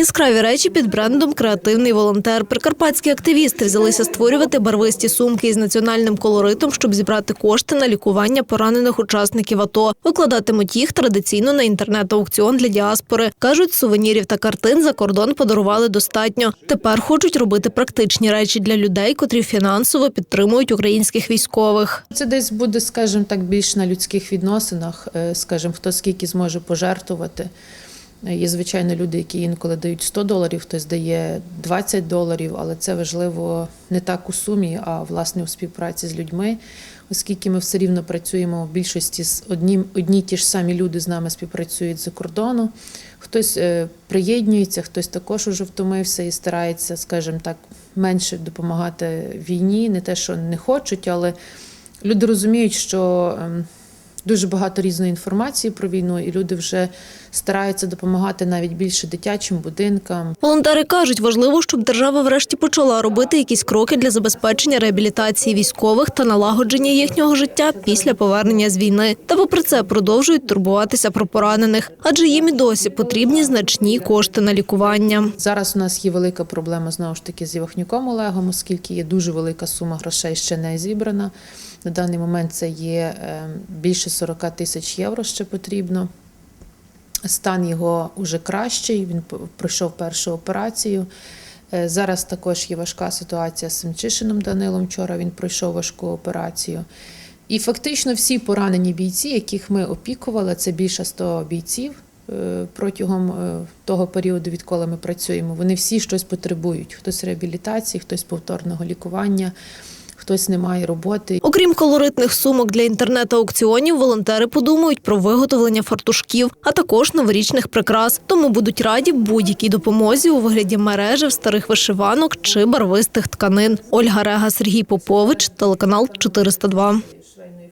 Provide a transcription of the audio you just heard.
Яскраві речі під брендом Креативний волонтер. Прикарпатські активісти взялися створювати барвисті сумки із національним колоритом, щоб зібрати кошти на лікування поранених учасників АТО. Викладатимуть їх традиційно на інтернет-аукціон для діаспори. кажуть, сувенірів та картин за кордон подарували достатньо. Тепер хочуть робити практичні речі для людей, котрі фінансово підтримують українських військових. Це десь буде, скажімо так, більш на людських відносинах, е, скажімо, хто скільки зможе пожертвувати. Є, звичайно, люди, які інколи дають 100 доларів, хтось дає 20 доларів, але це важливо не так у сумі, а власне у співпраці з людьми, оскільки ми все рівно працюємо в більшості з одні, одні ті ж самі люди з нами співпрацюють за кордону. Хтось е, приєднується, хтось також уже втомився і старається, скажімо так, менше допомагати війні. Не те, що не хочуть, але люди розуміють, що ем, дуже багато різної інформації про війну, і люди вже стараються допомагати навіть більше дитячим будинкам. Волонтери кажуть, важливо, щоб держава врешті почала робити якісь кроки для забезпечення реабілітації військових та налагодження їхнього життя після повернення з війни. Та попри це продовжують турбуватися про поранених, адже їм і досі потрібні значні кошти на лікування. Зараз у нас є велика проблема знову ж таки з Євахнюком Олегом, оскільки є дуже велика сума грошей ще не зібрана. На даний момент це є е, більше 40 тисяч євро ще потрібно. Стан його вже кращий. Він пройшов першу операцію. Е, Зараз також є важка ситуація з Семчишином Данилом. Вчора він пройшов важку операцію. І фактично всі поранені бійці, яких ми опікували, це більше 100 бійців е, протягом е, того періоду, відколи ми працюємо. Вони всі щось потребують: хтось реабілітації, хтось повторного лікування, хтось не має роботи. Окрім колоритних сумок для інтернет-аукціонів, волонтери подумають про виготовлення фартушків, а також новорічних прикрас. Тому будуть раді будь-якій допомозі у вигляді мережів, старих вишиванок чи барвистих тканин. Ольга Рега, Сергій Попович, телеканал 402.